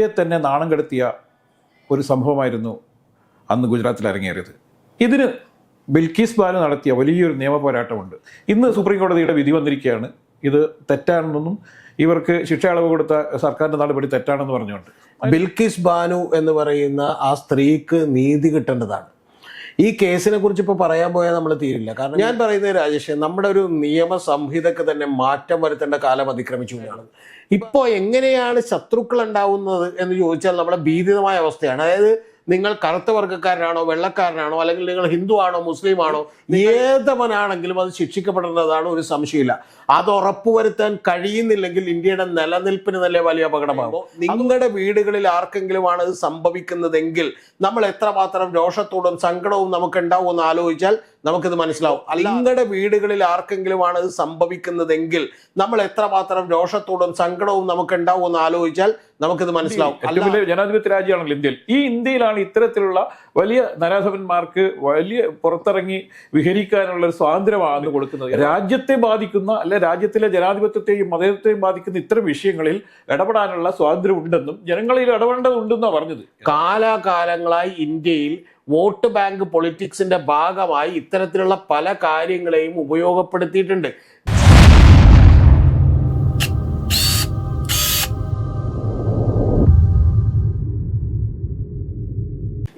ഇന്ത്യയെ തന്നെ നാണം കെടുത്തിയ ഒരു സംഭവമായിരുന്നു അന്ന് ഗുജറാത്തിൽ അരങ്ങേറിയത്. ഇതിന് ബിൽക്കീസ് ബാനു നടത്തിയ വലിയൊരു നിയമ പോരാട്ടമുണ്ട്. ഇന്ന് സുപ്രീം കോടതിയുടെ വിധി വന്നിരിക്കുകയാണ്. ഇത് തെറ്റാണെന്നും ഇവർക്ക് ശിക്ഷ അളവ് കൊടുത്ത സർക്കാരിന്റെ നടപടി തെറ്റാണെന്ന് പറഞ്ഞുകൊണ്ട്. ബിൽക്കിസ് ബാനു എന്ന് പറയുന്ന ആ സ്ത്രീക്ക് നീതി കിട്ടേണ്ടതാണ്. ഈ കേസിനെ കുറിച്ച് ഇപ്പോൾ പറയാൻ പോയാൽ നമ്മൾ തീരില്ല. കാരണം ഞാൻ പറയുന്നത് രാജേഷ് നമ്മുടെ ഒരു നിയമ സംഹിതക്ക് തന്നെ മാറ്റം വരുത്തേണ്ട കാലം അതിക്രമിച്ചു കൊണ്ടാണ് ഇപ്പോൾ എങ്ങനെയാണ് ശത്രുക്കൾ ഉണ്ടാവുന്നത് എന്ന് ചോദിച്ചാൽ നമ്മുടെ ഭീതിതമായ അവസ്ഥയാണ്. അതായത് നിങ്ങൾ കറുത്ത വർഗക്കാരനാണോ വെള്ളക്കാരനാണോ അല്ലെങ്കിൽ നിങ്ങൾ ഹിന്ദു ആണോ മുസ്ലിം ആണോ ഏതവനാണെങ്കിലും അത് ശിക്ഷിക്കപ്പെടേണ്ടതാണ് ഒരു സംശയമില്ല. അത് ഉറപ്പുവരുത്താൻ കഴിയുന്നില്ലെങ്കിൽ ഇന്ത്യയുടെ നിലനിൽപ്പിന് നല്ല വലിയ അപകടമാകും. നിങ്ങളുടെ വീടുകളിൽ ആർക്കെങ്കിലുമാണ് ഇത് സംഭവിക്കുന്നതെങ്കിൽ നമ്മൾ എത്രമാത്രം രോഷത്തോടും സങ്കടവും നമുക്ക് ഉണ്ടാവും എന്ന് ആലോചിച്ചാൽ നമുക്കിത് മനസ്സിലാവും. അല്ല. നിങ്ങളുടെ വീടുകളിൽ ആർക്കെങ്കിലുമാണ് ഇത് സംഭവിക്കുന്നതെങ്കിൽ നമ്മൾ എത്രമാത്രം രോഷത്തോടും സങ്കടവും നമുക്ക് ഉണ്ടാവും എന്ന് ആലോചിച്ചാൽ നമുക്കിത് മനസ്സിലാവും. ഏറ്റവും വലിയ ജനാധിപത്യ രാജ്യമാണല്ലോ ഇന്ത്യയിൽ. ഈ ഇന്ത്യയിലാണ് ഇത്തരത്തിലുള്ള വലിയ നരാധവന്മാർക്ക് വലിയ പുറത്തിറങ്ങി വിഹരിക്കാനുള്ള ഒരു സ്വാതന്ത്ര്യമാണ് കൊടുക്കുന്നത്. രാജ്യത്തെ ബാധിക്കുന്ന അല്ലെ രാജ്യത്തിലെ ജനാധിപത്യത്തെയും മതത്തെയും ബാധിക്കുന്ന ഇത്തരം വിഷയങ്ങളിൽ ഇടപെടാനുള്ള സ്വാതന്ത്ര്യം ഉണ്ടെന്നും ജനങ്ങളിൽ ഇടപെടേണ്ടതുണ്ടെന്നാണ് പറഞ്ഞത്. കാലാകാലങ്ങളായി ഇന്ത്യയിൽ വോട്ട് ബാങ്ക് പൊളിറ്റിക്സിന്റെ ഭാഗമായി ഇത്തരത്തിലുള്ള പല കാര്യങ്ങളെയും ഉപയോഗപ്പെടുത്തിയിട്ടുണ്ട്.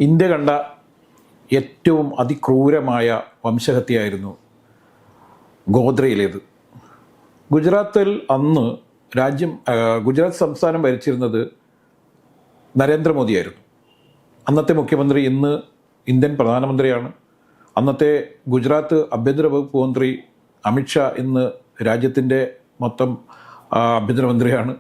ഇന്ത്യ കണ്ട ഏറ്റവും അതിക്രൂരമായ വംശഹത്യയായിരുന്നു ഗോദ്രയിലേത്. ഗുജറാത്തിൽ അന്ന് രാജ്യം ഗുജറാത്ത് സംസ്ഥാനം ഭരിച്ചിരുന്നത് നരേന്ദ്രമോദിയായിരുന്നു. അന്നത്തെ മുഖ്യമന്ത്രി ഇന്ന് ഇന്ത്യൻ പ്രധാനമന്ത്രിയാണ്. അന്നത്തെ ഗുജറാത്ത് ആഭ്യന്തര വകുപ്പ് മന്ത്രി അമിത്ഷാ ഇന്ന് രാജ്യത്തിന്റെ മൊത്തം ആഭ്യന്തരമന്ത്രിയാണ്.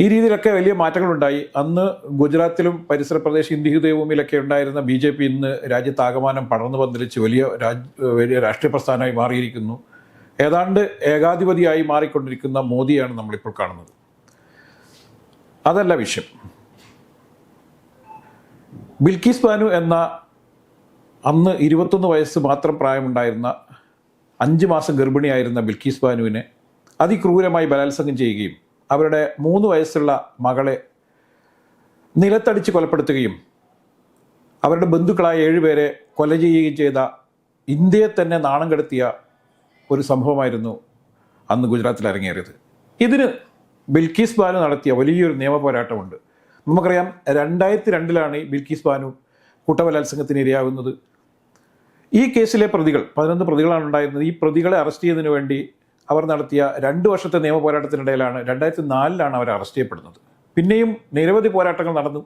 ഈ രീതിയിലൊക്കെ വലിയ മാറ്റങ്ങളുണ്ടായി. അന്ന് ഗുജറാത്തിലും പരിസര പ്രദേശ ഇന്ത്യ ദേവഭൂമിയിലൊക്കെ ഉണ്ടായിരുന്ന ബി ജെ പി ഇന്ന് രാജ്യത്താകമാനം പടർന്നു പന്തലിച്ച് വലിയ രാജ് വലിയ രാഷ്ട്രീയ പ്രസ്ഥാനമായി മാറിയിരിക്കുന്നു. ഏതാണ്ട് ഏകാധിപതിയായി മാറിക്കൊണ്ടിരിക്കുന്ന മോദിയാണ് നമ്മളിപ്പോൾ കാണുന്നത്. അതല്ല വിഷയം. ബിൽക്കിസ് ബാനു എന്ന അന്ന് ഇരുപത്തൊന്ന് വയസ്സ് മാത്രം പ്രായമുണ്ടായിരുന്ന അഞ്ച് മാസം ഗർഭിണിയായിരുന്ന ബിൽക്കീസ് ബാനുവിനെ അതിക്രൂരമായി ബലാത്സംഗം ചെയ്യുകയും അവരുടെ മൂന്ന് വയസ്സുള്ള മകളെ നിലത്തടിച്ച് കൊലപ്പെടുത്തുകയും അവരുടെ ബന്ധുക്കളായ ഏഴുപേരെ കൊല ചെയ്യുകയും ചെയ്ത ഇന്ത്യയെ തന്നെ നാണം കെടുത്തിയ ഒരു സംഭവമായിരുന്നു അന്ന് ഗുജറാത്തിൽ അരങ്ങേറിയത്. ഇതിന് ബിൽക്കീസ് ബാനു നടത്തിയ വലിയൊരു നിയമ പോരാട്ടമുണ്ട്. നമുക്കറിയാം രണ്ടായിരത്തി രണ്ടിലാണ് ബിൽക്കീസ് ബാനു കൂട്ടബലാത്സംഗത്തിന് ഇരയാകുന്നത്. ഈ കേസിലെ പ്രതികൾ പതിനൊന്ന് പ്രതികളാണ് ഉണ്ടായിരുന്നത്. ഈ പ്രതികളെ അറസ്റ്റ് ചെയ്യുന്നതിന് വേണ്ടി അവർ നടത്തിയ രണ്ട് വർഷത്തെ നിയമ പോരാട്ടത്തിനിടയിലാണ് രണ്ടായിരത്തി നാലിലാണ് അവർ അറസ്റ്റ് ചെയ്യപ്പെടുന്നത്. പിന്നെയും നിരവധി പോരാട്ടങ്ങൾ നടന്നു.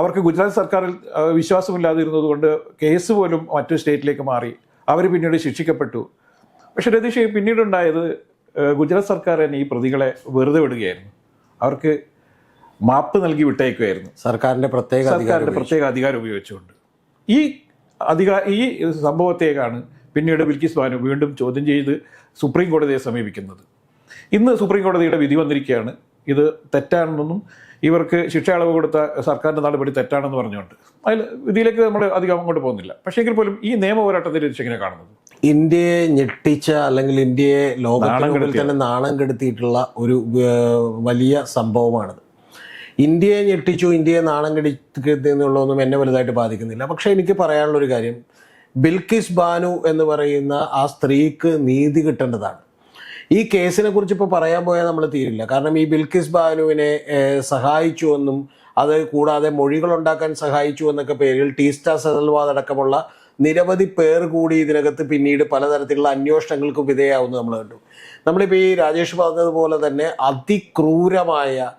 അവർക്ക് ഗുജറാത്ത് സർക്കാരിൽ വിശ്വാസമില്ലാതിരുന്നതുകൊണ്ട് വിശ്വാസമില്ലാതിരുന്നത് കൊണ്ട് കേസ് പോലും മറ്റു സ്റ്റേറ്റിലേക്ക് മാറി. അവർ പിന്നീട് ശിക്ഷിക്കപ്പെട്ടു. പക്ഷെ രതീഷ് പിന്നീടുണ്ടായത് ഗുജറാത്ത് സർക്കാർ തന്നെ ഈ പ്രതികളെ വെറുതെ വിടുകയായിരുന്നു. അവർക്ക് മാപ്പ് നൽകി വിട്ടേക്കുമായിരുന്നു സർക്കാരിന്റെ പ്രത്യേക സർക്കാരിന്റെ പ്രത്യേക അധികാരം ഉപയോഗിച്ചുകൊണ്ട്. ഈ അധികാ ഈ സംഭവത്തേക്കാണ് പിന്നീട് ബിൽക്കിസ് ബാനു വീണ്ടും ചോദ്യം ചെയ്ത് സുപ്രീം കോടതിയെ സമീപിക്കുന്നത്. ഇന്ന് സുപ്രീം കോടതിയുടെ വിധി വന്നിരിക്കുകയാണ്. ഇത് തെറ്റാണെന്നും ഇവർക്ക് ശിക്ഷ അളവ് കൊടുത്ത സർക്കാരിന്റെ നടപടി തെറ്റാണെന്ന് പറഞ്ഞുകൊണ്ട്. അതിൽ വിധിയിലേക്ക് നമ്മൾ അധികം അങ്ങോട്ട് പോകുന്നില്ല. പക്ഷേ എങ്കിൽ പോലും ഈ നിയമ പോരാട്ടത്തിൽ എങ്ങനെ കാണുന്നത്. ഇന്ത്യയെ ഞെട്ടിച്ച അല്ലെങ്കിൽ ഇന്ത്യയെ കെടുത്തിയ. തന്നെ നാണം കെടുത്തിയിട്ടുള്ള ഒരു വലിയ സംഭവമാണത്. ഇന്ത്യയെ ഞെട്ടിച്ചു ഇന്ത്യയെ നാണം എന്നുള്ളതൊന്നും എന്നെ വലുതായിട്ട് ബാധിക്കുന്നില്ല. പക്ഷെ എനിക്ക് പറയാനുള്ളൊരു കാര്യം ബിൽക്കിസ് ബാനു എന്ന് പറയുന്ന ആ സ്ത്രീക്ക് നീതി കിട്ടേണ്ടതാണ്. ഈ കേസിനെ കുറിച്ച് ഇപ്പോൾ പറയാൻ പോയാൽ നമ്മൾ തീരില്ല. കാരണം ഈ ബിൽക്കിസ് ബാനുവിനെ സഹായിച്ചു എന്നും അത് കൂടാതെ മൊഴികൾ ഉണ്ടാക്കാൻ സഹായിച്ചു എന്നൊക്കെ പേരിൽ ടീസ്റ്റ സെതൽവാദ് അടക്കമുള്ള നിരവധി പേർ കൂടി ഇതിനകത്ത് പിന്നീട് പലതരത്തിലുള്ള അന്വേഷണങ്ങൾക്ക് വിധേയാവുന്നു നമ്മൾ കണ്ടു. നമ്മളിപ്പോൾ ഈ രാജേഷ് പറഞ്ഞതുപോലെ തന്നെ അതിക്രൂരമായ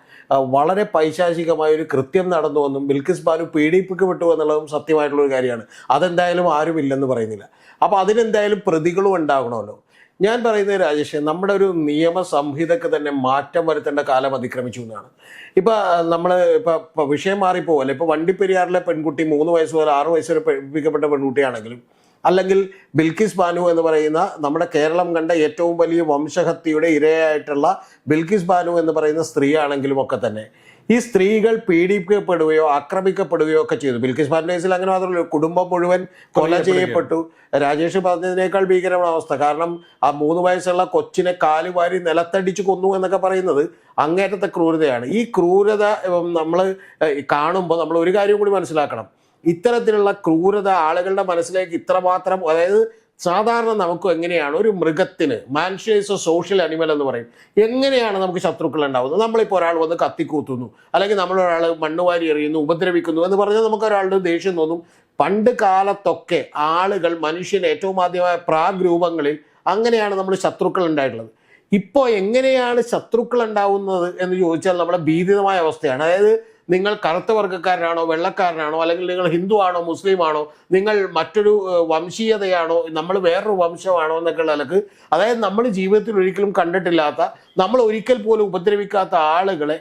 വളരെ പൈശാചികമായ ഒരു കൃത്യം നടന്നുവെന്നും ബിൽക്കിസ് ബാനു പീഡിപ്പിക്കപ്പെട്ടു എന്നുള്ളതും സത്യമായിട്ടുള്ള ഒരു കാര്യമാണ്. അതെന്തായാലും ആരുമില്ലെന്ന് പറയുന്നില്ല. അപ്പോൾ അതിനെന്തായാലും പ്രതികളും ഉണ്ടാകണമല്ലോ. ഞാൻ പറയുന്നത് രാജേഷ് നമ്മുടെ ഒരു നിയമ സംഹിതക്ക് തന്നെ മാറ്റം വരുത്തേണ്ട കാലം അതിക്രമിച്ചു എന്നാണ്. ഇപ്പൊ നമ്മൾ ഇപ്പൊ വിഷയം മാറിപ്പോവല്ലേ? ഇപ്പൊ വണ്ടിപ്പെരിയാറിലെ പെൺകുട്ടി മൂന്ന് വയസ്സ് മുതൽ ആറ് വയസ്സ് വരെ പഠിപ്പിക്കപ്പെട്ട പെൺകുട്ടിയാണെങ്കിലും അല്ലെങ്കിൽ ബിൽക്കിസ് ബാനു എന്ന് പറയുന്ന നമ്മുടെ കേരളം കണ്ട ഏറ്റവും വലിയ വംശഹത്യയുടെ ഇരയായിട്ടുള്ള ബിൽക്കിസ് ബാനു എന്ന് പറയുന്ന സ്ത്രീ ആണെങ്കിലും ഒക്കെ തന്നെ. ഈ സ്ത്രീകൾ പീഡിപ്പിക്കപ്പെടുകയോ ആക്രമിക്കപ്പെടുകയോ ഒക്കെ ചെയ്തു. ബിൽക്കിസ് ബാനു കേസിൽ അങ്ങനെ മാത്രമല്ല കുടുംബം മുഴുവൻ കൊല ചെയ്യപ്പെട്ടു. രാജേഷ് പറഞ്ഞതിനേക്കാൾ ഭീകരമായ അവസ്ഥ. കാരണം ആ മൂന്ന് വയസ്സുള്ള കൊച്ചിനെ കാലുവാരി നിലത്തടിച്ച് കൊന്നു എന്നൊക്കെ പറയുന്നത് അങ്ങേറ്റത്തെ ക്രൂരതയാണ്. ഈ ക്രൂരത നമ്മൾ കാണുമ്പോൾ നമ്മൾ ഒരു കാര്യം കൂടി മനസ്സിലാക്കണം. ഇത്തരത്തിലുള്ള ക്രൂരത ആളുകളുടെ മനസ്സിലേക്ക് ഇത്രമാത്രം അതായത് സാധാരണ നമുക്ക് എങ്ങനെയാണ് ഒരു മൃഗത്തിന് മാൻഷ്യസ് സോഷ്യൽ അനിമൽ എന്ന് പറയും. എങ്ങനെയാണ് നമുക്ക് ശത്രുക്കൾ ഉണ്ടാവുന്നത്? നമ്മളിപ്പോൾ ഒരാൾ വന്ന് കത്തിക്കൂത്തുന്നു അല്ലെങ്കിൽ നമ്മളൊരാൾ മണ്ണുവാരി എറിയുന്നു ഉപദ്രവിക്കുന്നു എന്ന് പറഞ്ഞാൽ നമുക്ക് ഒരാളുടെ ദേഷ്യം തോന്നും. പണ്ട് കാലത്തൊക്കെ ആളുകൾ മനുഷ്യൻ ഏറ്റവും ആദ്യമായ പ്രാഗ് രൂപങ്ങളിൽ അങ്ങനെയാണ് നമ്മൾ ശത്രുക്കൾ ഉണ്ടായിട്ടുള്ളത്. ഇപ്പോൾ എങ്ങനെയാണ് ശത്രുക്കൾ ഉണ്ടാവുന്നത് എന്ന് ചോദിച്ചാൽ നമ്മുടെ ഭീതിതമായ അവസ്ഥയാണ്. അതായത് നിങ്ങൾ കറുത്ത വർഗക്കാരനാണോ വെള്ളക്കാരനാണോ അല്ലെങ്കിൽ നിങ്ങൾ ഹിന്ദു ആണോ മുസ്ലിം ആണോ നിങ്ങൾ മറ്റൊരു വംശീയതയാണോ നമ്മൾ വേറൊരു വംശമാണോ എന്നൊക്കെ ഉള്ള നിലയ്ക്ക് അതായത് നമ്മൾ ജീവിതത്തിൽ ഒരിക്കലും കണ്ടിട്ടില്ലാത്ത നമ്മൾ ഒരിക്കൽ പോലും ഉപദ്രവിക്കാത്ത ആളുകളെ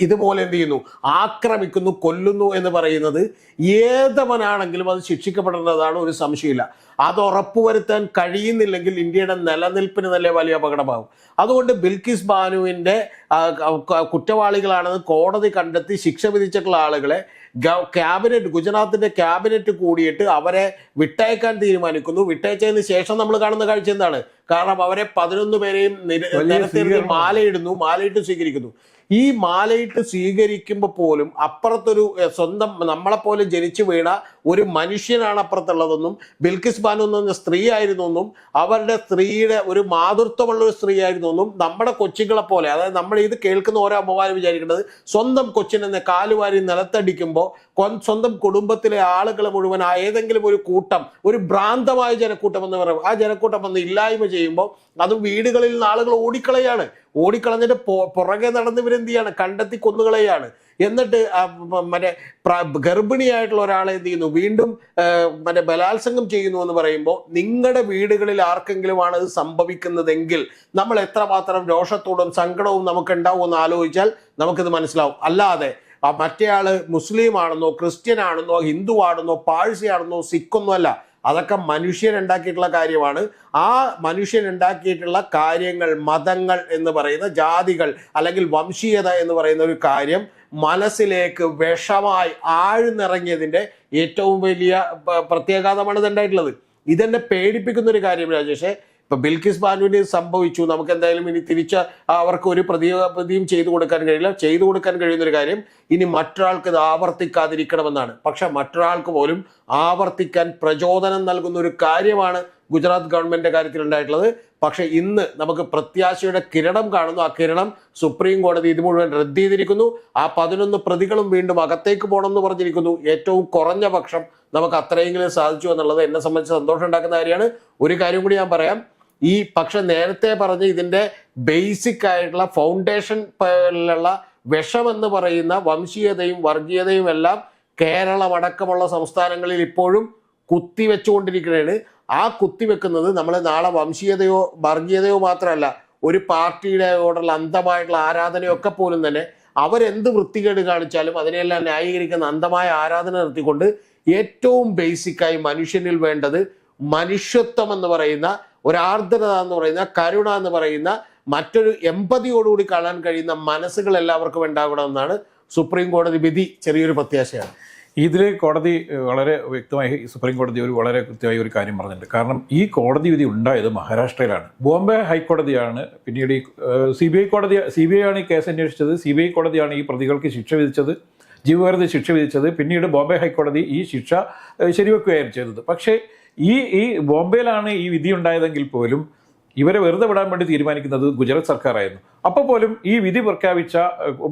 ഇതുപോലെ എന്ത് ചെയ്യുന്നു? ആക്രമിക്കുന്നു കൊല്ലുന്നു എന്ന് പറയുന്നത് ഏതവനാണെങ്കിലും അത് ശിക്ഷിക്കപ്പെടേണ്ടതാണ് ഒരു സംശയമില്ല. അത് ഉറപ്പുവരുത്താൻ കഴിയുന്നില്ലെങ്കിൽ ഇന്ത്യയുടെ നിലനിൽപ്പിന് തന്നെ വലിയ അപകടമാകും. അതുകൊണ്ട് ബിൽക്കിസ് ബാനുവിന്റെ കുറ്റവാളികളാണെന്ന് കോടതി കണ്ടെത്തി ശിക്ഷ വിധിച്ചിട്ടുള്ള ആളുകളെ ക്യാബിനറ്റ് ഗുജറാത്തിന്റെ ക്യാബിനറ്റ് കൂടിയിട്ട് അവരെ വിട്ടയക്കാൻ തീരുമാനിക്കുന്നു. വിട്ടയച്ചതിന് ശേഷം നമ്മൾ കാണുന്ന കാഴ്ച എന്താണ്? കാരണം അവരെ പതിനൊന്ന് പേരെയും മാലയിടുന്നു മാലയിട്ട് സ്വീകരിക്കുന്നു. ഈ മാലയിട്ട് സ്വീകരിക്കുമ്പോൾ പോലും അപ്പുറത്തൊരു സ്വന്തം നമ്മളെപ്പോലെ ജനിച്ചു വീണ ഒരു മനുഷ്യനാണ് അപ്പുറത്തുള്ളതെന്നും ബിൽക്കിസ് ബാനു എന്ന് സ്ത്രീ ആയിരുന്നെന്നും അവരുടെ സ്ത്രീയുടെ ഒരു മാതൃത്വമുള്ള ഒരു സ്ത്രീ ആയിരുന്നെന്നും നമ്മുടെ കൊച്ചുങ്ങളെ പോലെ അതായത് നമ്മൾ ഇത് കേൾക്കുന്ന ഓരോ അമ്മമാരും വിചാരിക്കേണ്ടത് സ്വന്തം കൊച്ചിനെ കാലുവാരി നിലത്തടിക്കുമ്പോൾ സ്വന്തം കുടുംബത്തിലെ ആളുകൾ മുഴുവൻ ഏതെങ്കിലും ഒരു കൂട്ടം ഒരു ഭ്രാന്തമായ ജനക്കൂട്ടം എന്ന് പറയും. ആ ജനക്കൂട്ടം വന്ന് ഇല്ലായ്മ ചെയ്യുമ്പോൾ അതും വീടുകളിൽ നിന്ന് ആളുകൾ ഓടിക്കളയാണ്. ഓടിക്കളഞ്ഞിട്ട് പുറകെ നടന്ന് ഇവരെന്ത് ചെയ്യാണ്? കണ്ടെത്തി കൊന്നുകളയാണ്. എന്നിട്ട് മറ്റേ ഗർഭിണിയായിട്ടുള്ള ഒരാളെ എന്ത് ചെയ്യുന്നു? വീണ്ടും മറ്റേ ബലാത്സംഗം ചെയ്യുന്നു എന്ന് പറയുമ്പോൾ നിങ്ങളുടെ വീടുകളിൽ ആർക്കെങ്കിലും ആണ് ഇത് സംഭവിക്കുന്നതെങ്കിൽ നമ്മൾ എത്രമാത്രം രോഷത്തോടും സങ്കടവും നമുക്ക് ഉണ്ടാവും എന്ന് ആലോചിച്ചാൽ നമുക്കിത് മനസ്സിലാവും. അല്ലാതെ മറ്റേ മറ്റേയാൾ മുസ്ലിം ആണെന്നോ ക്രിസ്ത്യൻ ആണെന്നോ ഹിന്ദു ആണെന്നോ പാഴ്സി ആണെന്നോ സിഖൊന്നും അല്ല അതൊക്കെ മനുഷ്യനുണ്ടാക്കിയിട്ടുള്ള കാര്യമാണ്. ആ മനുഷ്യനുണ്ടാക്കിയിട്ടുള്ള കാര്യങ്ങൾ മതങ്ങൾ എന്ന് പറയുന്ന ജാതികൾ അല്ലെങ്കിൽ വംശീയത എന്ന് പറയുന്ന ഒരു കാര്യം മനസ്സിലേക്ക് വിഷമായി ആഴ്ന്നിറങ്ങിയതിന്റെ ഏറ്റവും വലിയ പ്രത്യാഘാതമാണ് ഇതുണ്ടായിട്ടുള്ളത്. ഇതെന്നെ പേടിപ്പിക്കുന്ന ഒരു കാര്യം രാജേഷേ ഇപ്പൊ ബിൽക്കിസ് ബാനുവിന് സംഭവിച്ചു. നമുക്ക് എന്തായാലും ഇനി തിരിച്ച് അവർക്ക് ഒരു പ്രതിയും ചെയ്തു കൊടുക്കാൻ കഴിയില്ല. ചെയ്തു കൊടുക്കാൻ കഴിയുന്ന ഒരു കാര്യം ഇനി മറ്റൊരാൾക്ക് ഇത് ആവർത്തിക്കാതിരിക്കണമെന്നാണ്. പക്ഷെ മറ്റൊരാൾക്ക് പോലും ആവർത്തിക്കാൻ പ്രചോദനം നൽകുന്ന ഒരു കാര്യമാണ് ഗുജറാത്ത് ഗവൺമെന്റിന്റെ കാര്യത്തിൽ ഉണ്ടായിട്ടുള്ളത് പക്ഷെ ഇന്ന് നമുക്ക് പ്രത്യാശയുടെ കിരണം കാണുന്നു. ആ കിരണം സുപ്രീം കോടതി ഇത് മുഴുവൻ റദ്ദ് ചെയ്തിരിക്കുന്നു. ആ പതിനൊന്ന് പ്രതികളും വീണ്ടും അകത്തേക്ക് പോകണം എന്ന് പറഞ്ഞിരിക്കുന്നു. ഏറ്റവും കുറഞ്ഞ പക്ഷം നമുക്ക് അത്രയെങ്കിലും സാധിച്ചു എന്നുള്ളത് എന്നെ സംബന്ധിച്ച് സന്തോഷം ഉണ്ടാക്കുന്ന കാര്യമാണ്. ഒരു കാര്യം കൂടി ഞാൻ പറയാം. ഈ പക്ഷെ നേരത്തെ പറഞ്ഞ ഇതിന്റെ ബേസിക് ആയിട്ടുള്ള ഫൗണ്ടേഷൻ ലുള്ള വിഷമെന്ന് പറയുന്ന വംശീയതയും വർഗീയതയും എല്ലാം കേരളം അടക്കമുള്ള സംസ്ഥാനങ്ങളിൽ ഇപ്പോഴും കുത്തിവെച്ചുകൊണ്ടിരിക്കുകയാണ്. ആ കുത്തിവെക്കുന്നത് നമ്മൾ നാളെ വംശീയതയോ വർഗീയതയോ മാത്രമല്ല ഒരു പാർട്ടിയുടെ ഓടുള്ള അന്ധമായിട്ടുള്ള ആരാധനയൊക്കെ പോലും തന്നെ അവരെന്ത് വൃത്തികേട് കാണിച്ചാലും അതിനെല്ലാം ന്യായീകരിക്കുന്ന അന്ധമായ ആരാധന നിർത്തിക്കൊണ്ട് ഏറ്റവും ബേസിക്കായി മനുഷ്യനിൽ വേണ്ടത് മനുഷ്യത്വം എന്ന് പറയുന്ന ഒരു ആർദ്രത എന്ന് പറയുന്ന കരുണ എന്ന് പറയുന്ന മറ്റൊരു എമ്പതിയോടുകൂടി കാണാൻ കഴിയുന്ന മനസ്സുകൾ എല്ലാവർക്കും ഉണ്ടാകണമെന്നാണ് സുപ്രീം കോടതി വിധി ചെറിയൊരു പ്രത്യാശയാണ്. ഇതിൽ കോടതി വളരെ വ്യക്തമായി സുപ്രീം കോടതി ഒരു വളരെ കൃത്യമായി ഒരു കാര്യം പറഞ്ഞിട്ടുണ്ട്. കാരണം ഈ കോടതി വിധി ഉണ്ടായത് മഹാരാഷ്ട്രയിലാണ്. ബോംബെ ഹൈക്കോടതിയാണ് പിന്നീട് ഈ സി ബി ഐ കോടതി സി ബി ഐ ആണ് ഈ കേസ് അന്വേഷിച്ചത് സി ബി ഐ കോടതിയാണ് ഈ പ്രതികൾക്ക് ശിക്ഷ വിധിച്ചത് ജീവപര്യന്തം ശിക്ഷ വിധിച്ചത് പിന്നീട് ബോംബെ ഹൈക്കോടതി ഈ ശിക്ഷ ശരിവെക്കുകയായിരുന്നു ചെയ്തത്. പക്ഷേ ഈ ഈ ബോംബെയിലാണ് ഈ വിധി ഉണ്ടായതെങ്കിൽ പോലും ഇവരെ വെറുതെ വിടാൻ വേണ്ടി തീരുമാനിക്കുന്നത് ഗുജറാത്ത് സർക്കാരായിരുന്നു. അപ്പോൾ പോലും ഈ വിധി പ്രഖ്യാപിച്ച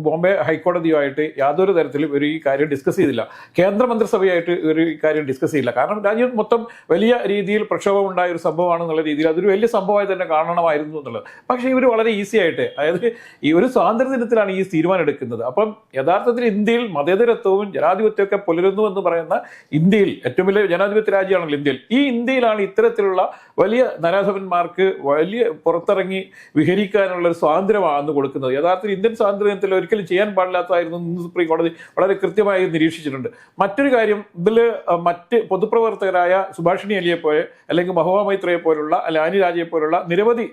ബോംബെ ഹൈക്കോടതിയുമായിട്ട് യാതൊരു തരത്തിലും ഒരു ഈ കാര്യം ഡിസ്കസ് ചെയ്തില്ല. കേന്ദ്രമന്ത്രിസഭയായിട്ട് ഒരു ഈ കാര്യം ഡിസ്കസ് ചെയ്യില്ല. കാരണം രാജ്യം മൊത്തം വലിയ രീതിയിൽ പ്രക്ഷോഭം ഉണ്ടായ ഒരു സംഭവമാണെന്നുള്ള രീതിയിൽ അതൊരു വലിയ സംഭവമായി തന്നെ കാണണമായിരുന്നു എന്നുള്ളത്. പക്ഷേ ഇവർ വളരെ ഈസി ആയിട്ട് അതായത് ഈ ഒരു സ്വാതന്ത്ര്യ ദിനത്തിലാണ് ഈ തീരുമാനം എടുക്കുന്നത്. അപ്പം യഥാർത്ഥത്തിൽ ഇന്ത്യയിൽ മതേതരത്വവും ജനാധിപത്യമൊക്കെ പുലരുന്നു എന്ന് പറയുന്ന ഇന്ത്യയിൽ ഏറ്റവും വലിയ ജനാധിപത്യ രാജ്യമാണല്ലോ ഇന്ത്യയിൽ. ഈ ഇന്ത്യയിലാണ് ഇത്തരത്തിലുള്ള വലിയ നരാധവന്മാർക്ക് വലിയ പുറത്തിറങ്ങി വിഹരിക്കാനുള്ള ഒരു സ്വാതന്ത്ര്യമാണ് കൊടുക്കുന്നത് യഥാർത്ഥത്തിൽ ഇന്ത്യൻ സ്വാതന്ത്ര്യത്തിൽ ഒരിക്കലും ചെയ്യാൻ പാടില്ലാത്തതായിരുന്നു സുപ്രീം കോടതി വളരെ കൃത്യമായി നിരീക്ഷിച്ചിട്ടുണ്ട് മറ്റൊരു കാര്യം ഇതിൽ മറ്റ് പൊതുപ്രവർത്തകരായ സുഭാഷിണി അലിയെ പോലെ അല്ലെങ്കിൽ മഹുവ മൈത്രയെ പോലുള്ള അല്ലെ ആനി രാജയെ പോലുള്ള നിരവധി?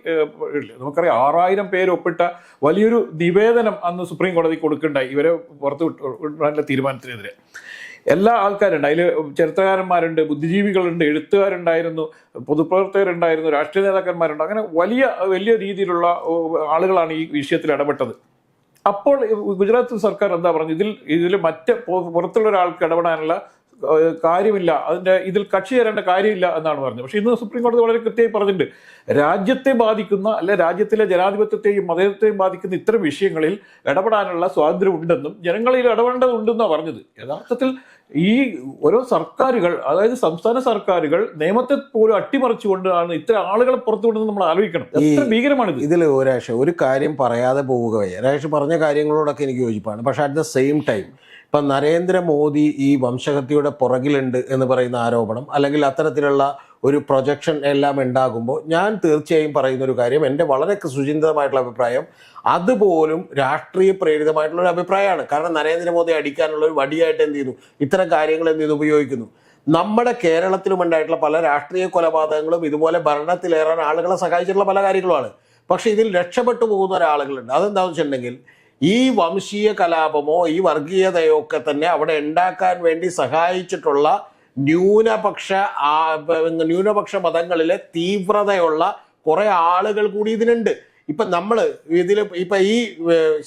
നമുക്കറിയാം ആറായിരം പേര് ഒപ്പിട്ട വലിയൊരു നിവേദനം അന്ന് സുപ്രീം കോടതി കൊടുക്കണ്ടായി ഇവരെ പുറത്തു വിടാനുള്ള തീരുമാനത്തിനെതിരെ എല്ലാ ആൾക്കാരുണ്ട്. അതിൽ ചരിത്രകാരന്മാരുണ്ട് ബുദ്ധിജീവികളുണ്ട് എഴുത്തുകാരുണ്ടായിരുന്നു പൊതുപ്രവർത്തകരുണ്ടായിരുന്നു രാഷ്ട്രീയ നേതാക്കന്മാരുണ്ട്. അങ്ങനെ വലിയ വലിയ രീതിയിലുള്ള ആളുകളാണ് ഈ വിഷയത്തിൽ ഇടപെട്ടത്. അപ്പോൾ ഗുജറാത്ത് സർക്കാർ എന്താ പറഞ്ഞു ഇതിൽ ഇതിൽ മറ്റ് പുറത്തുള്ള ഒരാൾക്ക് ഇടപെടാനുള്ള കാര്യമില്ല. അതിന്റെ ഇതിൽ കക്ഷി ചേരേണ്ട കാര്യമില്ല എന്നാണ് പറഞ്ഞത്. പക്ഷെ ഇന്ന് സുപ്രീം കോടതി വളരെ കൃത്യമായി പറഞ്ഞിട്ടുണ്ട്. രാജ്യത്തെ ബാധിക്കുന്ന അല്ലെ രാജ്യത്തിലെ ജനാധിപത്യത്തെയും മതത്തെയും ബാധിക്കുന്ന ഇത്തരം വിഷയങ്ങളിൽ ഇടപെടാനുള്ള സ്വാതന്ത്ര്യം ഉണ്ടെന്നും ജനങ്ങളിൽ ഇടപെടേണ്ടതുണ്ടെന്നാണ് പറഞ്ഞത്. യഥാർത്ഥത്തിൽ ഈ ഓരോ സർക്കാരുകൾ അതായത് സംസ്ഥാന സർക്കാരുകൾ നിയമത്തെ പോലും അട്ടിമറിച്ചുകൊണ്ടാണ് ഇത്ര ആളുകളെ പുറത്തുവിടുന്നത് നമ്മൾ ആലോചിക്കണം. എത്ര ഭീകരമാണിത്. ഇതിൽ ഒരാഴ്ച ഒരു കാര്യം പറയാതെ പോവുക ഒരാഴ്ച രാജേഷ് പറഞ്ഞ കാര്യങ്ങളോടൊക്കെ എനിക്ക് യോജിപ്പാണ്. പക്ഷെ അറ്റ് ദ സെയിം ടൈം ഇപ്പം നരേന്ദ്രമോദി ഈ വംശഹത്യയുടെ പുറകിലുണ്ട് എന്ന് പറയുന്ന ആരോപണം അല്ലെങ്കിൽ അത്തരത്തിലുള്ള ഒരു പ്രൊജക്ഷൻ എല്ലാം ഉണ്ടാകുമ്പോൾ ഞാൻ തീർച്ചയായും പറയുന്ന ഒരു കാര്യം എന്റെ വളരെ സുചിന്തിതമായിട്ടുള്ള അഭിപ്രായം അതുപോലും രാഷ്ട്രീയ പ്രേരിതമായിട്ടുള്ള ഒരു അഭിപ്രായമാണ്. കാരണം നരേന്ദ്രമോദി അടിക്കാനുള്ള ഒരു വടിയായിട്ട് എന്ത് ചെയ്യുന്നു? ഇത്തരം കാര്യങ്ങൾ എന്ത് ചെയ്യുന്നു? ഉപയോഗിക്കുന്നു. നമ്മുടെ കേരളത്തിലും ഉണ്ടായിട്ടുള്ള പല രാഷ്ട്രീയ കൊലപാതകങ്ങളും ഇതുപോലെ ഭരണത്തിലേറാൻ ആളുകളെ സഹായിച്ചിട്ടുള്ള പല കാര്യങ്ങളുമാണ്. പക്ഷേ ഇതിൽ രക്ഷപ്പെട്ടു പോകുന്ന ഒരാളുകളുണ്ട്. അതെന്താണെന്ന് വെച്ചിട്ടുണ്ടെങ്കിൽ ഈ വംശീയ കലാപമോ ഈ വർഗീയതയോ ഒക്കെ തന്നെ അവിടെ ഉണ്ടാക്കാൻ വേണ്ടി സഹായിച്ചിട്ടുള്ള ന്യൂനപക്ഷ ന്യൂനപക്ഷ മതങ്ങളിലെ തീവ്രതയുള്ള കുറെ ആളുകൾ കൂടി ഇതിനുണ്ട്. ഇപ്പൊ നമ്മൾ ഇതിൽ ഇപ്പൊ ഈ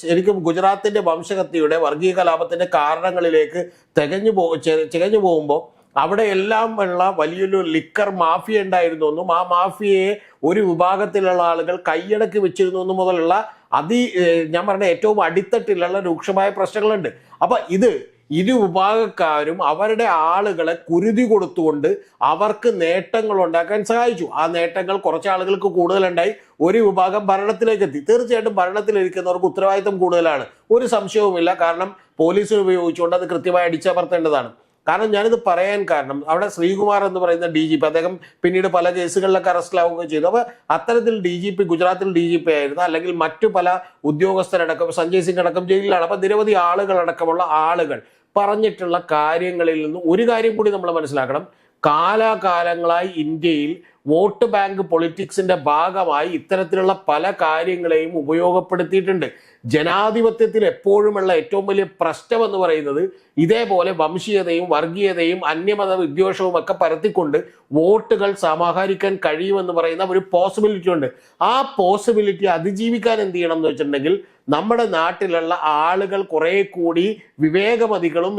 ശരിക്കും ഗുജറാത്തിന്റെ വംശഹത്യയുടെ വർഗീയ കലാപത്തിന്റെ കാരണങ്ങളിലേക്ക് തികഞ്ഞു പോ ചികഞ്ഞു പോകുമ്പോൾ അവിടെ എല്ലാം ഉള്ള വലിയൊരു ലിക്കർ മാഫിയ ഉണ്ടായിരുന്നു എന്നും ആ മാഫിയയെ ഒരു വിഭാഗത്തിലുള്ള ആളുകൾ കൈയടക്കി വെച്ചിരുന്നു എന്നും മുതലുള്ള അതി ഞാൻ പറഞ്ഞ ഏറ്റവും അടിത്തട്ടിലുള്ള രൂക്ഷമായ പ്രശ്നങ്ങളുണ്ട്. അപ്പൊ ഇത് ഇരു വിഭാഗക്കാരും അവരുടെ ആളുകളെ കുരുതി കൊടുത്തുകൊണ്ട് അവർക്ക് നേട്ടങ്ങൾ ഉണ്ടാക്കാൻ സഹായിച്ചു. ആ നേട്ടങ്ങൾ കുറച്ച് ആളുകൾക്ക് കൂടുതലുണ്ടായി. ഒരു വിഭാഗം ഭരണത്തിലേക്ക് എത്തി തീർച്ചയായിട്ടും ഭരണത്തിലിരിക്കുന്നവർക്ക് ഉത്തരവാദിത്തം കൂടുതലാണ്. ഒരു സംശയവുമില്ല. കാരണം പോലീസിനെ ഉപയോഗിച്ചുകൊണ്ട് അത് കൃത്യമായി അടിച്ചമർത്തേണ്ടതാണ്. കാരണം ഞാനിത് പറയാൻ കാരണം അവിടെ ശ്രീകുമാർ എന്ന് പറയുന്ന ഡി ജി പി അദ്ദേഹം പിന്നീട് പല കേസുകളിലൊക്കെ അറസ്റ്റിലാവുകയും ചെയ്തു. അപ്പോൾ അത്തരത്തിൽ ഡി ജി പി ഗുജറാത്തിൽ ഡി ജി പി ആയിരുന്നു അല്ലെങ്കിൽ മറ്റു പല ഉദ്യോഗസ്ഥരടക്കം സഞ്ജയ് സിംഗ് അടക്കം ജയിലിലാണ്. അപ്പോൾ നിരവധി ആളുകളടക്കമുള്ള ആളുകൾ പറഞ്ഞിട്ടുള്ള കാര്യങ്ങളിൽ നിന്ന് ഒരു കാര്യം കൂടി നമ്മൾ മനസ്സിലാക്കണം. കാലാകാലങ്ങളായി ഇന്ത്യയിൽ വോട്ട് ബാങ്ക് പൊളിറ്റിക്സിന്റെ ഭാഗമായി ഇത്തരത്തിലുള്ള പല കാര്യങ്ങളെയും ഉപയോഗപ്പെടുത്തിയിട്ടുണ്ട്. ജനാധിപത്യത്തിൽ എപ്പോഴുമുള്ള ഏറ്റവും വലിയ പ്രശ്നം എന്ന് പറയുന്നത് ഇതേപോലെ വംശീയതയും വർഗീയതയും അന്യമത വിദ്വേഷവും ഒക്കെ പരത്തിക്കൊണ്ട് വോട്ടുകൾ സമാഹരിക്കാൻ കഴിയുമെന്ന് പറയുന്ന ഒരു പോസിബിലിറ്റി ഉണ്ട്. ആ പോസിബിലിറ്റി അതിജീവിക്കാൻ എന്ത് ചെയ്യണം എന്ന് വെച്ചിട്ടുണ്ടെങ്കിൽ നമ്മുടെ നാട്ടിലുള്ള ആളുകൾ കുറെ കൂടി വിവേകമതികളും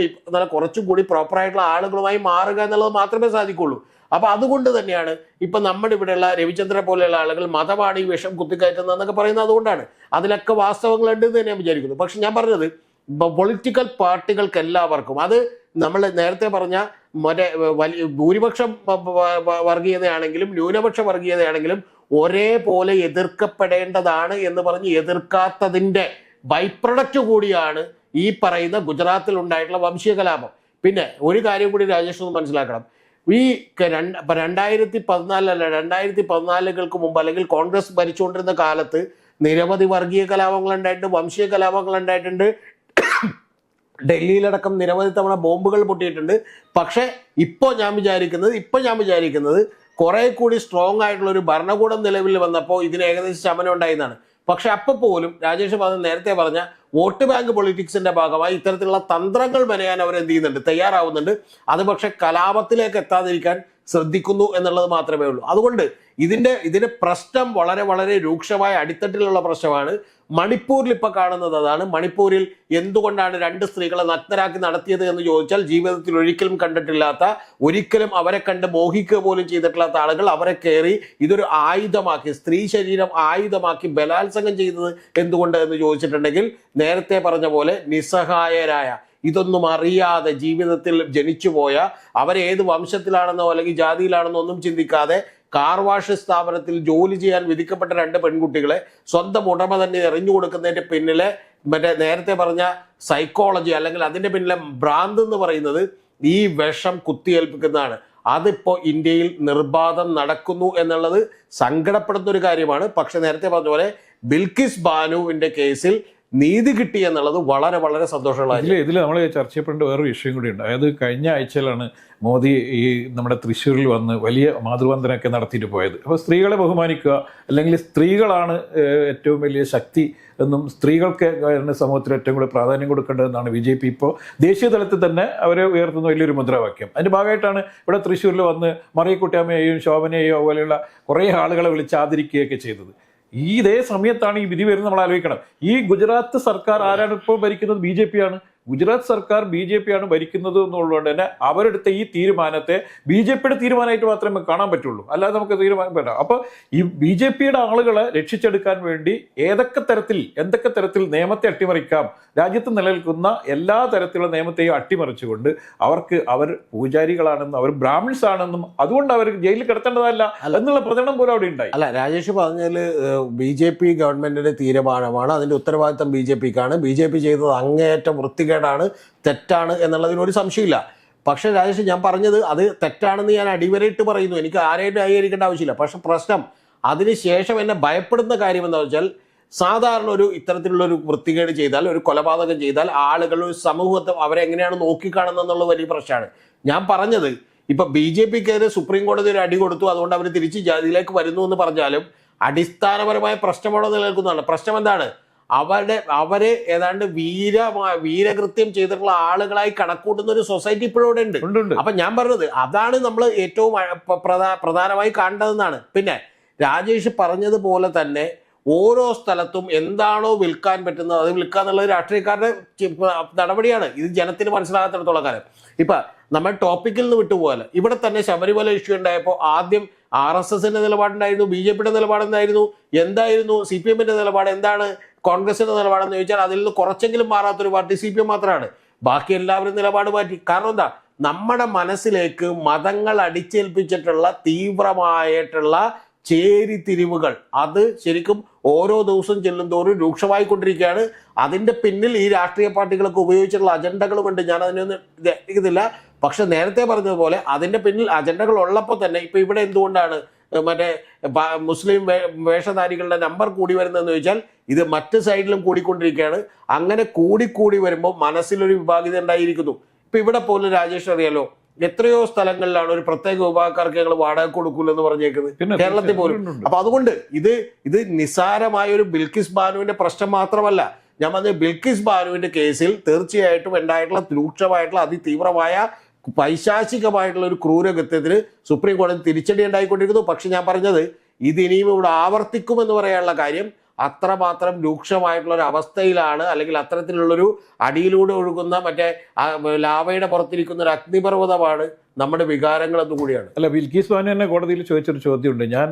കുറച്ചും കൂടി പ്രോപ്പറായിട്ടുള്ള ആളുകളുമായി മാറുക എന്നുള്ളത് മാത്രമേ സാധിക്കുള്ളൂ. അപ്പൊ അതുകൊണ്ട് തന്നെയാണ് ഇപ്പൊ നമ്മുടെ ഇവിടെയുള്ള രവിചന്ദ്ര പോലെയുള്ള ആളുകൾ മതമാണ് ഈ വിഷം കുത്തിക്കയറ്റുന്നതെന്നൊക്കെ പറയുന്നത് അതുകൊണ്ടാണ്. അതിലൊക്കെ വാസ്തവങ്ങളുണ്ട് എന്ന് ഞാൻ വിചാരിക്കുന്നു. പക്ഷെ ഞാൻ പറഞ്ഞത് പൊളിറ്റിക്കൽ പാർട്ടികൾക്ക് എല്ലാവർക്കും അത് നമ്മൾ നേരത്തെ പറഞ്ഞ മറ്റേ വലിയ ഭൂരിപക്ഷം വർഗീയതയാണെങ്കിലും ന്യൂനപക്ഷ വർഗീയതയാണെങ്കിലും ഒരേപോലെ എതിർക്കപ്പെടേണ്ടതാണ് എന്ന് പറഞ്ഞ് എതിർക്കാത്തതിന്റെ ബൈ പ്രൊഡക്റ്റ് കൂടിയാണ് ഈ പറയുന്ന ഗുജറാത്തിൽ ഉണ്ടായിട്ടുള്ള വംശീയ കലാപം. പിന്നെ ഒരു കാര്യം കൂടി രാജേഷ് ഒന്ന് മനസ്സിലാക്കണം. ഈ രണ്ട് രണ്ടായിരത്തി പതിനാലല്ല രണ്ടായിരത്തി പതിനാലുകൾക്ക് മുമ്പ് അല്ലെങ്കിൽ കോൺഗ്രസ് ഭരിച്ചുകൊണ്ടിരുന്ന കാലത്ത് നിരവധി വർഗീയ കലാപങ്ങൾ ഉണ്ടായിട്ടുണ്ട് വംശീയ കലാപങ്ങൾ ഉണ്ടായിട്ടുണ്ട് ഡൽഹിയിലടക്കം നിരവധി തവണ ബോംബുകൾ പൊട്ടിയിട്ടുണ്ട്. പക്ഷേ ഇപ്പോൾ ഞാൻ വിചാരിക്കുന്നത് ഇപ്പോൾ ഞാൻ വിചാരിക്കുന്നത് കുറെ കൂടി സ്ട്രോങ് ആയിട്ടുള്ള ഒരു ഭരണകൂടം നിലവിൽ വന്നപ്പോൾ ഇതിന് ഏകദേശം ശമനം ഉണ്ടായിരുന്നാണ് പക്ഷെ അപ്പോൾ പോലും രാജേഷ് പറഞ്ഞ നേരത്തെ പറഞ്ഞ വോട്ട് ബാങ്ക് പൊളിറ്റിക്സിന്റെ ഭാഗമായി ഇത്തരത്തിലുള്ള തന്ത്രങ്ങൾ മെനയാൻ അവർ എന്ത് ചെയ്യുന്നുണ്ട്? തയ്യാറാവുന്നുണ്ട്. അത് പക്ഷെ കലാപത്തിലേക്ക് എത്താതിരിക്കാൻ ശ്രദ്ധിക്കുന്നു എന്നുള്ളത് മാത്രമേ ഉള്ളൂ. അതുകൊണ്ട് ഇതിന്റെ ഇതിന്റെ പ്രശ്നം വളരെ വളരെ രൂക്ഷമായ അടിത്തട്ടിലുള്ള പ്രശ്നമാണ്. മണിപ്പൂരിൽ ഇപ്പൊ കാണുന്നത് അതാണ്. മണിപ്പൂരിൽ എന്തുകൊണ്ടാണ് രണ്ട് സ്ത്രീകളെ നഗ്നരാക്കി നടത്തിയത് എന്ന് ചോദിച്ചാൽ ജീവിതത്തിൽ ഒരിക്കലും കണ്ടിട്ടില്ലാത്ത ഒരിക്കലും അവരെ കണ്ട് മോഹിക്കുക പോലും ചെയ്തിട്ടില്ലാത്ത ആളുകൾ അവരെ കയറി ഇതൊരു ആയുധമാക്കി സ്ത്രീ ശരീരം ആയുധമാക്കി ബലാത്സംഗം ചെയ്തത് എന്തുകൊണ്ട് എന്ന് ചോദിച്ചിട്ടുണ്ടെങ്കിൽ നേരത്തെ പറഞ്ഞ പോലെ നിസ്സഹായരായ ഇതൊന്നും അറിയാതെ ജീവിതത്തിൽ ജനിച്ചുപോയ അവരേത് വംശത്തിലാണെന്നോ അല്ലെങ്കിൽ ജാതിയിലാണെന്നോ ഒന്നും ചിന്തിക്കാതെ കാർ വാഷ് സ്ഥാപനത്തിൽ ജോലി ചെയ്യാൻ വിധിക്കപ്പെട്ട രണ്ട് പെൺകുട്ടികളെ സ്വന്തം ഉടമ തന്നെ എറിഞ്ഞു കൊടുക്കുന്നതിന്റെ പിന്നിലെ മറ്റേ നേരത്തെ പറഞ്ഞ സൈക്കോളജി അല്ലെങ്കിൽ അതിന്റെ പിന്നിലെ ഭ്രാന്ത് എന്ന് പറയുന്നത് ഈ വിഷം കുത്തിയേൽപ്പിക്കുന്നതാണ്. അതിപ്പോൾ ഇന്ത്യയിൽ നിർബാധം നടക്കുന്നു എന്നുള്ളത് സങ്കടപ്പെടുന്ന ഒരു കാര്യമാണ്. പക്ഷെ നേരത്തെ പറഞ്ഞ പോലെ ബിൽക്കിസ് ബാനുവിന്റെ കേസിൽ നീതി കിട്ടി എന്നുള്ളത് വളരെ വളരെ സന്തോഷമുള്ള ഇതിൽ ഇതിൽ നമ്മൾ ചർച്ച ചെയ്യപ്പെടേണ്ട വേറൊരു വിഷയം കൂടിയുണ്ട് അതായത് കഴിഞ്ഞ ആഴ്ചയിലാണ് മോദി ഈ നമ്മുടെ തൃശ്ശൂരിൽ വന്ന് വലിയ മാതൃവന്ദനമൊക്കെ നടത്തിയിട്ട് പോയത്. അപ്പോൾ സ്ത്രീകളെ ബഹുമാനിക്കുക അല്ലെങ്കിൽ സ്ത്രീകളാണ് ഏറ്റവും വലിയ ശക്തി എന്നും സ്ത്രീകൾക്ക് സമൂഹത്തിൽ ഏറ്റവും കൂടുതൽ പ്രാധാന്യം കൊടുക്കേണ്ടതെന്നാണ് ബി ജെ പി ഇപ്പോൾ ദേശീയ തലത്തിൽ തന്നെ അവരെ ഉയർത്തുന്ന വലിയൊരു മുദ്രാവാക്യം. അതിന്റെ ഭാഗമായിട്ടാണ് ഇവിടെ തൃശ്ശൂരിൽ വന്ന് മറിയക്കുട്ടിയമ്മയെയും ശോഭനയെയും അതുപോലെയുള്ള കുറേ ആളുകളെ വിളിച്ച് ആദരിക്കുകയൊക്കെ ചെയ്തത്. ഈ ഇതേ സമയത്താണ് ഈ വിധി വരുന്നത് നമ്മൾ ആലോചിക്കണം. ഈ ഗുജറാത്ത് സർക്കാർ ആരാണ് ഇപ്പോൾ ഭരിക്കുന്നത്? ബി ജെ പി ആണ്. ഗുജറാത്ത് സർക്കാർ ബി ജെ പി ആണ് ഭരിക്കുന്നത് എന്നുള്ളതുകൊണ്ട് തന്നെ അവരെടുത്ത ഈ തീരുമാനത്തെ ബി ജെ പിയുടെ തീരുമാനമായിട്ട് മാത്രമേ കാണാൻ പറ്റുള്ളൂ. അല്ലാതെ നമുക്ക് തീരുമാനം പറ്റാം അപ്പോൾ ഈ ബി ജെ പിയുടെ ആളുകളെ രക്ഷിച്ചെടുക്കാൻ വേണ്ടി ഏതൊക്കെ തരത്തിൽ എന്തൊക്കെ തരത്തിൽ നിയമത്തെ അട്ടിമറിക്കാം രാജ്യത്ത് നിലനിൽക്കുന്ന എല്ലാ തരത്തിലുള്ള നിയമത്തെയും അട്ടിമറിച്ചുകൊണ്ട് അവർക്ക് അവർ പൂജാരികളാണെന്നും അവർ ബ്രാഹ്മിൺസ് ആണെന്നും അതുകൊണ്ട് അവർ ജയിലിൽ കിടത്തേണ്ടതല്ല എന്നുള്ള പ്രചരണം പോലും അവിടെ ഉണ്ടായി. അല്ല രാജേഷ് പറഞ്ഞാൽ ബി ജെ പി ഗവൺമെന്റിന്റെ തീരുമാനമാണ്. അതിന്റെ ഉത്തരവാദിത്തം ബി ജെ പിക്കാണ്. ബി ജെ പി ചെയ്തത് അങ്ങേയറ്റം വൃത്തികേടാണ് തെറ്റാണ് എന്നുള്ളതിന് ഒരു സംശയമില്ല. പക്ഷെ രാജേഷ് ഞാൻ പറഞ്ഞത് അത് തെറ്റാണെന്ന് ഞാൻ അടിവരയിട്ട് പറയുന്നു. എനിക്ക് ആരെയും ന്യായീകരിക്കേണ്ട ആവശ്യമില്ല. പക്ഷെ പ്രശ്നം അതിനുശേഷം എന്നെ ഭയപ്പെടുന്ന കാര്യം എന്താ വെച്ചാൽ സാധാരണ ഒരു ഇത്തരത്തിലുള്ള ഒരു വൃത്തികേട് ചെയ്താൽ ഒരു കൊലപാതകം ചെയ്താൽ ആളുകൾ ഒരു സമൂഹത്തെ അവരെ എങ്ങനെയാണ് നോക്കിക്കാണുന്നത് എന്നുള്ള വലിയ പ്രശ്നമാണ്. ഞാൻ പറഞ്ഞത് ഇപ്പൊ ബി ജെ പിക്കെതിരെ സുപ്രീം കോടതി ഒരു അടി കൊടുത്തു അതുകൊണ്ട് അവർ തിരിച്ച് ജാതിയിലേക്ക് വരുന്നു എന്ന് പറഞ്ഞാലും അടിസ്ഥാനപരമായ പ്രശ്നമാണോ നിലനിൽക്കുന്നതാണ്. പ്രശ്നം എന്താണ്? അവരുടെ അവരെ ഏതാണ്ട് വീര വീരകൃത്യം ചെയ്തിട്ടുള്ള ആളുകളായി കണക്കൂട്ടുന്ന ഒരു സൊസൈറ്റി ഇപ്പോഴും ഇവിടെ ഉണ്ട്. അപ്പൊ ഞാൻ പറഞ്ഞത് അതാണ് നമ്മൾ ഏറ്റവും പ്രധാ- പ്രധാനമായി കാണേണ്ടതെന്നാണ്. പിന്നെ രാജേഷ് പറഞ്ഞതുപോലെ തന്നെ ഓരോ സ്ഥലത്തും എന്താണോ വിൽക്കാൻ പറ്റുന്നത് അത് വിൽക്കുക എന്നുള്ളത് രാഷ്ട്രീയക്കാരുടെ നടപടിയാണ്. ഇത് ജനത്തിന് മനസ്സിലാകാത്തിടത്തോളം കാലം. ഇപ്പൊ നമ്മൾ ടോപ്പിക്കിൽ നിന്ന് വിട്ടുപോകല ഇവിടെ തന്നെ ശബരിമല ഇഷ്യൂ ഉണ്ടായപ്പോൾ ആദ്യം ആർ എസ് എസിന്റെ നിലപാടുണ്ടായിരുന്നു ബി ജെ പിയുടെ നിലപാട് എന്തായിരുന്നു എന്തായിരുന്നു സി പി എമ്മിന്റെ നിലപാട് എന്താണ്? കോൺഗ്രസിന്റെ നിലപാടെന്ന് ചോദിച്ചാൽ അതിൽ നിന്ന് കുറച്ചെങ്കിലും മാറാത്തൊരു പാർട്ടി സി പി എം മാത്രമാണ്. ബാക്കി എല്ലാവരും നിലപാട് മാറ്റി. കാരണം എന്താ? നമ്മുടെ മനസ്സിലേക്ക് മതങ്ങൾ അടിച്ചേൽപ്പിച്ചിട്ടുള്ള തീവ്രമായിട്ടുള്ള ചേരിതിരിവുകൾ അത് ശരിക്കും ഓരോ ദിവസം ചെല്ലും തോറും രൂക്ഷമായിക്കൊണ്ടിരിക്കുകയാണ്. അതിന്റെ പിന്നിൽ ഈ രാഷ്ട്രീയ പാർട്ടികളൊക്കെ ഉപയോഗിച്ചിട്ടുള്ള അജണ്ടകളുമുണ്ട്. ഞാൻ അതിനൊന്നും ഇതില്ല. പക്ഷെ നേരത്തെ പറഞ്ഞതുപോലെ അതിന്റെ പിന്നിൽ അജണ്ടകൾ ഉള്ളപ്പോൾ തന്നെ ഇപ്പം ഇവിടെ എന്തുകൊണ്ടാണ് മറ്റേ മുസ്ലിം വേഷധാരികളുടെ നമ്പർ കൂടി വരുന്നതെന്ന് ചോദിച്ചാൽ ഇത് മറ്റ് സൈഡിലും കൂടിക്കൊണ്ടിരിക്കുകയാണ്. അങ്ങനെ കൂടിക്കൂടി വരുമ്പോൾ മനസ്സിലൊരു വിഭാഗിത ഉണ്ടായിരിക്കുന്നു. ഇപ്പം ഇവിടെ പോലും രാജേഷ് അറിയാലോ എത്രയോ സ്ഥലങ്ങളിലാണ് ഒരു പ്രത്യേക വിഭാഗക്കാർക്ക് ഞങ്ങൾ വാടക കൊടുക്കൂലെന്ന് പറഞ്ഞേക്കുന്നത്. കേരളത്തിൽ പോലും. അപ്പൊ അതുകൊണ്ട് ഇത് ഇത് നിസാരമായ ഒരു ബിൽക്കിസ് ബാനുവിന്റെ പ്രശ്നം മാത്രമല്ല. ഞാൻ പറഞ്ഞ ബിൽക്കിസ് ബാനുവിന്റെ കേസിൽ തീർച്ചയായിട്ടും ഉണ്ടായിട്ടുള്ള രൂക്ഷമായിട്ടുള്ള അതിതീവ്രമായ പൈശാചികമായിട്ടുള്ള ഒരു ക്രൂരകൃത്യത്തിന് സുപ്രീം കോടതി തിരിച്ചടി ഉണ്ടായിക്കൊണ്ടിരിക്കുന്നു. പക്ഷെ ഞാൻ പറഞ്ഞത് ഇതിനിയും ഇവിടെ ആവർത്തിക്കുമെന്ന് പറയാനുള്ള കാര്യം അത്രമാത്രം രൂക്ഷമായിട്ടുള്ള ഒരു അവസ്ഥയിലാണ് അല്ലെങ്കിൽ അത്തരത്തിലുള്ളൊരു അടിയിലൂടെ ഒഴുകുന്ന മറ്റേ ലാവയുടെ പുറത്തിരിക്കുന്ന ഒരു അഗ്നിപർവതമാണ് നമ്മുടെ വികാരങ്ങൾ എന്നുകൂടിയാണ് അല്ല വിൽക്കീസ് ബാനു തന്നെ കോടതിയിൽ ചോദിച്ചൊരു ചോദ്യമുണ്ട്. ഞാൻ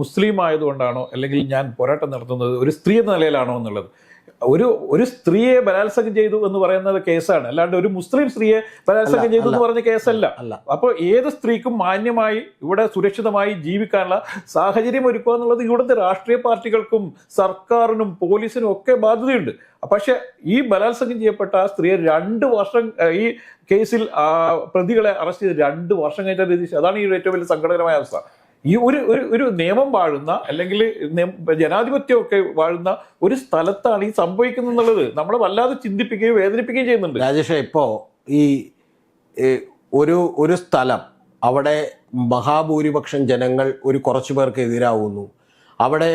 മുസ്ലിം ആയതുകൊണ്ടാണോ അല്ലെങ്കിൽ ഞാൻ പോരാട്ടം നടത്തുന്നത് ഒരു സ്ത്രീ എന്ന നിലയിലാണോ എന്നുള്ളത്? ഒരു ഒരു സ്ത്രീയെ ബലാത്സംഗം ചെയ്തു എന്ന് പറയുന്നത് കേസാണ്. അല്ലാണ്ട് ഒരു മുസ്ലിം സ്ത്രീയെ ബലാത്സംഗം ചെയ്തു എന്ന് പറഞ്ഞ കേസല്ല. അല്ല അപ്പോൾ ഏത് സ്ത്രീക്കും മാന്യമായി ഇവിടെ സുരക്ഷിതമായി ജീവിക്കാനുള്ള സാഹചര്യം ഒരുക്കുക എന്നുള്ളത് ഇവിടുത്തെ രാഷ്ട്രീയ പാർട്ടികൾക്കും സർക്കാരിനും പോലീസിനും ഒക്കെ ബാധ്യതയുണ്ട്. പക്ഷെ ഈ ബലാത്സംഗം ചെയ്യപ്പെട്ട ആ സ്ത്രീയെ രണ്ട് വർഷം ഈ കേസിൽ പ്രതികളെ അറസ്റ്റ് ചെയ്ത് രണ്ട് വർഷം കഴിഞ്ഞ രീതി അതാണ് ഈ ഏറ്റവും വലിയ സങ്കടകരമായ അവസ്ഥ. ഈ ഒരു ഒരു ഒരു നിയമം വാഴുന്ന അല്ലെങ്കിൽ ജനാധിപത്യമൊക്കെ വാഴുന്ന ഒരു സ്ഥലത്താണ് ഈ സംഭവിക്കുന്നത് എന്നുള്ളത് നമ്മളെ വല്ലാതെ ചിന്തിപ്പിക്കുകയും വേദനിപ്പിക്കുകയും ചെയ്യുന്നുണ്ട്. രാജേഷ ഇപ്പോൾ ഈ ഒരു ഒരു സ്ഥലം അവിടെ മഹാഭൂരിപക്ഷം ജനങ്ങൾ ഒരു കുറച്ചു പേർക്ക് എതിരാവുന്നു. അവിടെ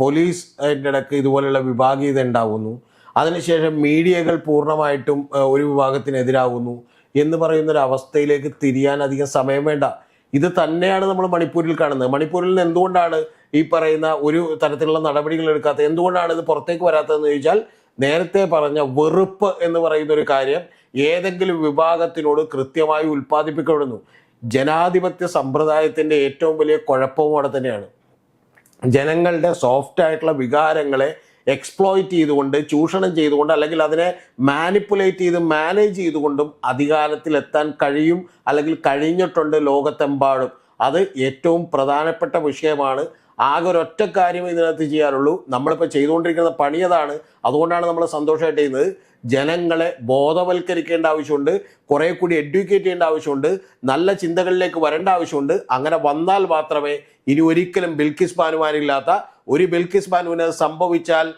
പോലീസ് ഇടയ്ക്ക് ഇതുപോലെയുള്ള വിഭാഗീയത ഉണ്ടാവുന്നു. അതിനുശേഷം മീഡിയകൾ പൂർണമായിട്ടും ഒരു വിഭാഗത്തിനെതിരാകുന്നു എന്ന് പറയുന്ന ഒരു അവസ്ഥയിലേക്ക് തിരിയാൻ അധികം സമയം വേണ്ട. ഇത് തന്നെയാണ് നമ്മൾ മണിപ്പൂരിൽ കാണുന്നത്. മണിപ്പൂരിൽ നിന്ന് എന്തുകൊണ്ടാണ് ഈ പറയുന്ന ഒരു തരത്തിലുള്ള നടപടികൾ എടുക്കാത്തത്? എന്തുകൊണ്ടാണ് ഇത് പുറത്തേക്ക് വരാത്തതെന്ന് ചോദിച്ചാൽ നേരത്തെ പറഞ്ഞ വെറുപ്പ് എന്ന് പറയുന്ന ഒരു കാര്യം ഏതെങ്കിലും വിഭാഗത്തിനോട് കൃത്യമായി ഉൽപ്പാദിപ്പിക്കപ്പെടുന്നു. ജനാധിപത്യ സമ്പ്രദായത്തിന്റെ ഏറ്റവും വലിയ കുഴപ്പവും അവിടെ തന്നെയാണ്. ജനങ്ങളുടെ സോഫ്റ്റ് ആയിട്ടുള്ള വികാരങ്ങളെ എക്സ്പ്ലോയിറ്റ് ചെയ്തുകൊണ്ട് ചൂഷണം ചെയ്തുകൊണ്ട് അല്ലെങ്കിൽ അതിനെ മാനിപ്പുലേറ്റ് ചെയ്ത് മാനേജ് ചെയ്തുകൊണ്ടും അധികാരത്തിലെത്താൻ കഴിയും അല്ലെങ്കിൽ കഴിഞ്ഞിട്ടുണ്ട് ലോകത്തെമ്പാടും. അത് ഏറ്റവും പ്രധാനപ്പെട്ട വിഷയമാണ്. ആകെ ഒരൊറ്റ കാര്യം ഇതിനകത്ത് ചെയ്യാറുള്ളൂ നമ്മളിപ്പോൾ ചെയ്തുകൊണ്ടിരിക്കുന്ന പണി അതാണ്. അതുകൊണ്ടാണ് നമ്മൾ സന്തോഷമായിട്ട് ചെയ്യുന്നത്. ജനങ്ങളെ ബോധവൽക്കരിക്കേണ്ട ആവശ്യമുണ്ട്. കുറെ കൂടി എഡ്യൂക്കേറ്റ് ചെയ്യേണ്ട ആവശ്യമുണ്ട്. നല്ല ചിന്തകളിലേക്ക് വരേണ്ട ആവശ്യമുണ്ട്. അങ്ങനെ വന്നാൽ മാത്രമേ ഇനി ഒരിക്കലും ബിൽക്കിസ് ബാനുമാനില്ലാത്ത ഒരു ബിൽക്കിസ് ബാനുവിന് സംഭവിച്ചാൽ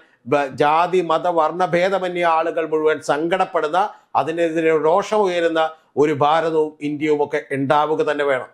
ജാതി മത വർണഭേദമന്യ ആളുകൾ മുഴുവൻ സങ്കടപ്പെടുന്ന അതിനെതിരെ രോഷം ഉയരുന്ന ഒരു ഭാരതവും ഇന്ത്യയും ഒക്കെ ഉണ്ടാവുക തന്നെ വേണം.